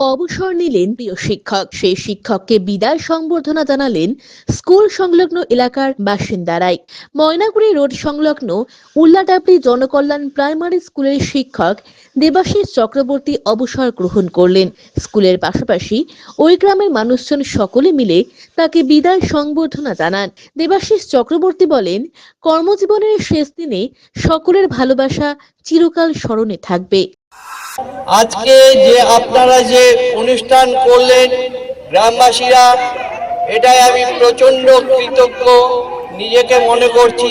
অবসর নিলেন প্রিয় শিক্ষক। সেই শিক্ষককে বিদায় সংবর্ধনা জানালেন স্কুল সংলগ্ন এলাকার বাসিন্দারাই। ময়নাগুড়ি রোড সংলগ্ন উল্লাডাবড়ি জনকল্যাণ প্রাইমারি স্কুলের শিক্ষক দেবাশিস চক্রবর্তী অবসর গ্রহণ করলেন। স্কুলের পাশাপাশি ওই গ্রামের মানুষজন সকলে মিলে তাকে বিদায় সংবর্ধনা জানান। দেবাশিস চক্রবর্তী বলেন, কর্মজীবনের শেষ দিনে সকলের ভালোবাসা চিরকাল স্মরণে থাকবে। আজকে যে আপনারা যে অনুষ্ঠান করলেন গ্রামবাসীরা এটাই আমি প্রচণ্ড কৃতজ্ঞ। নিজেকে মনে করছি